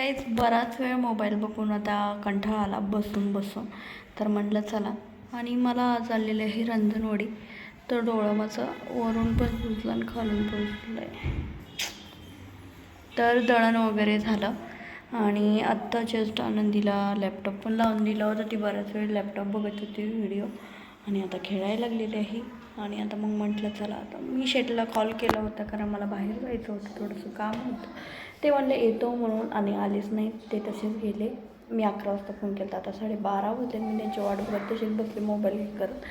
काहीच बराच वेळ मोबाईल बघून आता कंठाळा आला बसून बसून. तर म्हटलं चला. आणि मला आज आलेली आहे रंजनवडी. तर डोळं माझं वरून पण सुजलं आणि खालून पण सुजलं आहे तर दळण वगैरे झालं. आणि आत्ता जस्ट आनंदीला लॅपटॉप पण लावून दिला होता. ती बराच वेळ लॅपटॉप बघत होती व्हिडिओ आणि आता खेळायला लागलेली आहे. आणि आता मग म्हटलं चला आता मी शेटला कॉल केला होता कारण मला बाहेर जायचं होतं थोडंसं काम होतं. ते म्हणले येतो म्हणून. आणि आलेच नाही ते तसेच गेले. मी अकरा वाजता फोन केला आता साडेबारा होते. मी त्यांची वाट बघत तसेच बसले मोबाईल हे करत.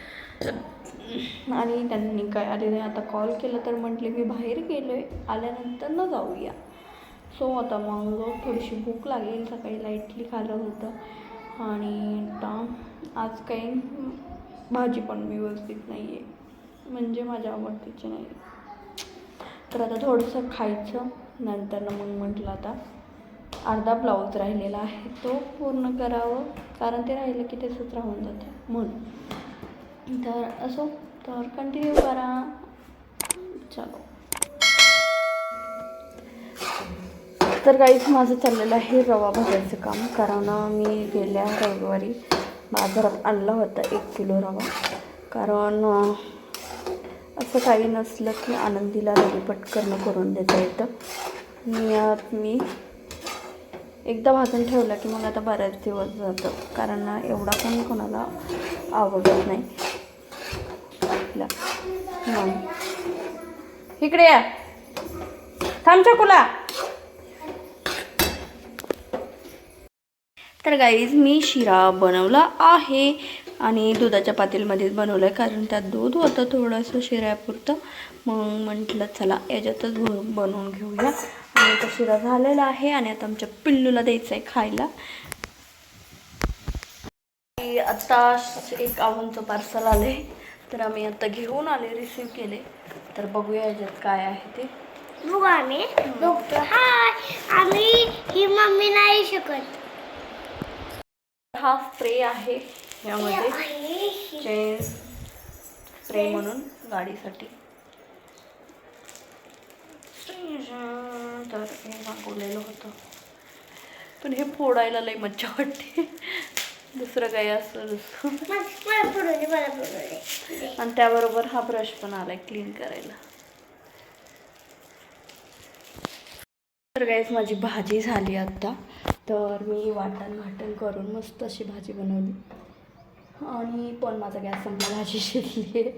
आणि त्यांनी काय आले नाही. आता कॉल केला तर म्हटले मी बाहेर गेलो आहे आल्यानंतर न जाऊया. सो आता मग थोडीशी भूक लागेल. सकाळी लाईटली खाल्लं होतं. आणि आता आज काही भाजी पण व्यवस्थित नाही आहे म्हणजे माझ्या आवडतीचे नाही. तर आता थोडंसं खायचं नंतर मग म्हटलं आता अर्धा ब्लाऊज राहिलेला आहे तो पूर्ण करावं कारण ते राहिलं की तसंच राहून जातं. म्हणून. तर असो तर कंटिन्यू करा. चलो. तर काहीच माझं चाललेलं आहे रवा भाजायचं काम कारण मी गेल्या रविवारी बाजारात आणला होता एक किलो रवा. कारण असं काही नसलं की आनंदीला रेडी पटकन करून देता येतं. मी यात मी एकदा भाजून ठेवलं की मग आता बऱ्याच दिवस जातं. कारण एवढा पण कोणाला आवडत नाही. ला. इकडे या. थांब चकुला. तर गाईज मी शिरा बनवला आहे. आणि दुधाच्या पातेलमध्येच बनवलं आहे कारण त्यात दूध होतं थोडंसं शिऱ्यापुरतं. मग म्हटलं चला याच्यातच बनवून घेऊया. आणि आता शिरा झालेला आहे आणि आता आमच्या पिल्लूला द्यायचं आहे खायला. की आत्ता एक आवनचं पार्सल आले तर आम्ही आता घेऊन आले रिसीव केले. तर बघूया याच्यात काय आहे ते. बघू आम्ही. बघतो. हाय. आम्ही ही मम्मी नाही शकत. हा स्प्रे आहे. यामध्ये चेन स्प्रे म्हणून गाडीसाठी. तर हे मागवलेलं होतं. पण हे फोडायला लई मज्जा वाटते. दुसरं काही असं दुसरं. आणि त्याबरोबर हा ब्रश पण आलाय क्लीन करायला. तर काहीच माझी भाजी झाली आत्ता तर मी वाटण वाटण करून मस्त अशी भाजी बनवली. आणि पण माझा गॅस संपला भाजी शिजली. आहे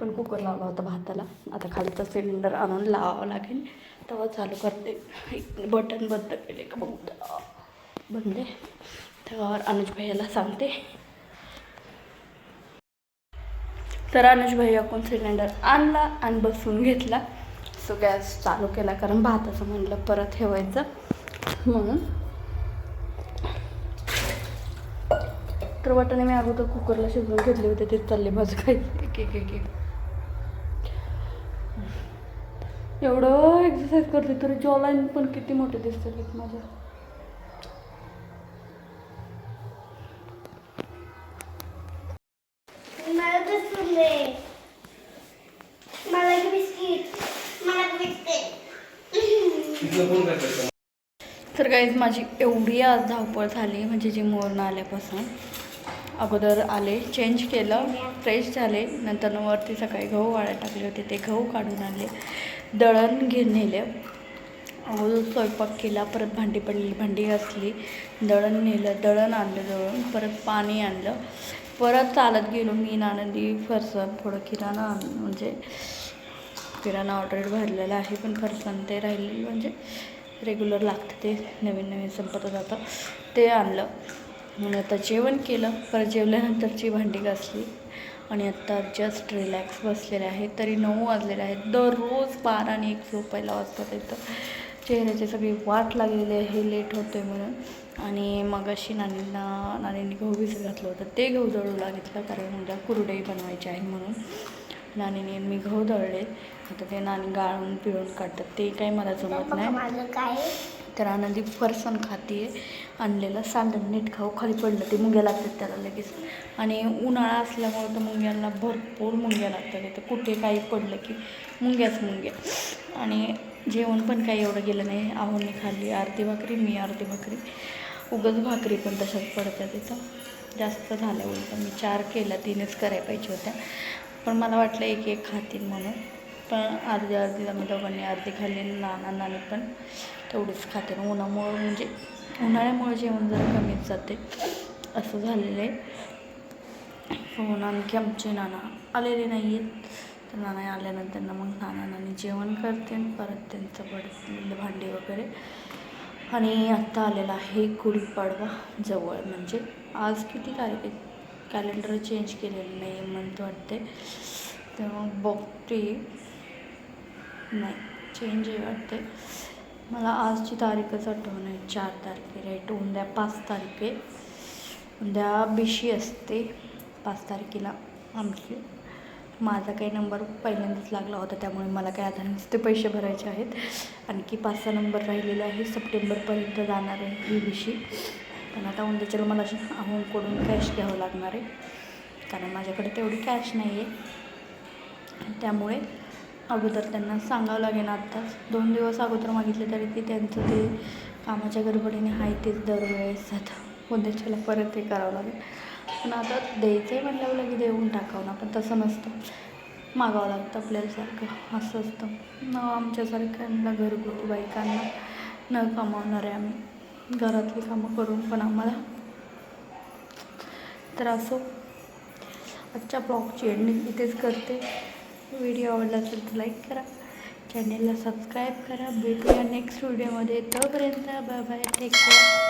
पण कुकर लावला होता भाताला. आता खालचा सिलेंडर आणून लावावं लागेल. तेव्हा चालू करते. एक बटन बंद केले का बघ बंद आहे तर अनुज भैयाला सांगते. तर अनुज भैया कोण सिलेंडर आणला आणि बसून घेतला. सो गॅस चालू केला कारण भाताचं म्हणलं परत ठेवायचं. म्हणून तर वाटाणे मी अगोदर कुकरला शिजवून घेतले होते ते चालले माझं काही. एक एक एवढं एक्सरसाइज करते तरी जॉलाईन पण किती मोठे दिसते एक माझ्या तर काहीच माझी एवढी आज धावपळ झाली म्हणजे जिमवरून आल्यापासून. अगोदर आले चेंज केलं फ्रेश झाले नंतर वरती सकाळी गहू वाळ्या टाकले होते ते गहू काढून आणले दळण घेऊन नेले. अगोदर स्वयंपाक केला परत भांडी पडलेली भांडी घासली दळण नेलं दळण आणलं दळण परत पाणी आणलं. परत चालत गेलो मी नानंदी फरसन फरसाण थोडं किराणा आण म्हणजे किराणा ऑर्डर भरलेला आहे पण फरसाण ते राहिलेलं म्हणजे रेग्युलर लागतं ते नवीन नवीन संपत जातं ते आणलं. आणि आता जेवण केलं. परत जेवल्यानंतरची भांडी घासली. आणि आत्ता जस्ट रिलॅक्स बसलेले आहे. तरी नऊ वाजलेले आहेत. दररोज बारा आणि एक झोपायला वाजतात येतं चेहऱ्याची सगळी वाट लागलेली आहे. लेट होतोय म्हणून. आणि मग अशी नानींना नानींनी गहू भिजत घातलं होतं. ते गहू दळूला घेतलं कारण उद्या कुरडई बनवायची आहे म्हणून. नानीने मी गहू दळले. आता ते नानी गाळून पिळून काढतात. ते काही मला जमत नाही. तर आनंदी फरसाण खाते आणलेलं सांडण नीट खाऊ खाली पडलं ते मुंग्या लागतात त्याला लगेच. आणि उन्हाळा असल्यामुळं तर मुंग्यांना भरपूर मुंग्या लागतात. इथं कुठे काही पडलं की मुंग्याच मुंग्या. आणि जेवण पण काही एवढं गेलं नाही. आवडणी खाल्ली अर्धी भाकरी मी अर्धी भाकरी. उगंच भाकरी पण तशाच पडतात तिथं जास्त झाल्या उलट मी चार केल्या तीनच करायला पाहिजे होत्या. पण मला वाटलं एक एक खातील म्हणून. पण अर्धी अर्धी आम्ही दोघांनी अर्धी खाल्ली नाना नानी पण. तेवढीच खाते. उन्हामुळं म्हणजे उन्हाळ्यामुळे जेवण जरा कमीच जाते. असं झालेलं आहे. हो आणखी आमचे नाना आलेले नाही आहेत तर नाना आल्यानंतर ना मग नाना नानी जेवण करते आणि परत त्यांचं पडलेले म्हणजे भांडी वगैरे. आणि आत्ता आलेला आहे गुढीपाडवा जवळ. म्हणजे आज किती तारीख आहे? कॅलेंडर चेंज केलेलं नाही म्हणतो वाटते तर मग बघते. नाही चेंज आहे वाटते मला आजची तारीखच आठवण आहे? चार तारखे राईट उद्या पाच तारखे. उद्या बिशी असते पाच तारखेला आमची. माझा काही नंबर पहिल्यांदाच लागला होता त्यामुळे मला काही आता नुसते पैसे भरायचे आहेत. आणखी पाच सहा नंबर राहिलेला आहे सप्टेंबरपर्यंत जाणार आहे ही बिशी. पण आता उद्याच्याला मला अहोंकडून कॅश घ्यावं लागणार आहे. कारण माझ्याकडे तेवढी कॅश नाही आहे त्यामुळे अगोदर त्यांना सांगावं लागेल आत्ताच दोन दिवस अगोदर मागितले तरी ते त्यांचं ते कामाच्या गडबडीने आहे तेच दरवेळेस आता. उद्याच्याला परत हे करावं लागेल. पण आता द्यायचं आहे म्हटल्यावर लगेच देऊन टाकावं ना पण तसं नसतं. मागावं लागतं आपल्याला सारखं असं असतं. न आमच्यासारख्यांना घरगुती बायकांना न कमावणार आहे आम्ही. घरातली कामं करून पण आम्हाला. तर असो. आजच्या ब्लॉगची एंडिंग इथेच करते. व्हिडिओ आवडला असेल तर लाईक करा. चॅनेलला सबस्क्राईब करा. भेटूया नेक्स्ट व्हिडिओमध्ये तोपर्यंत बाय बाय. Take care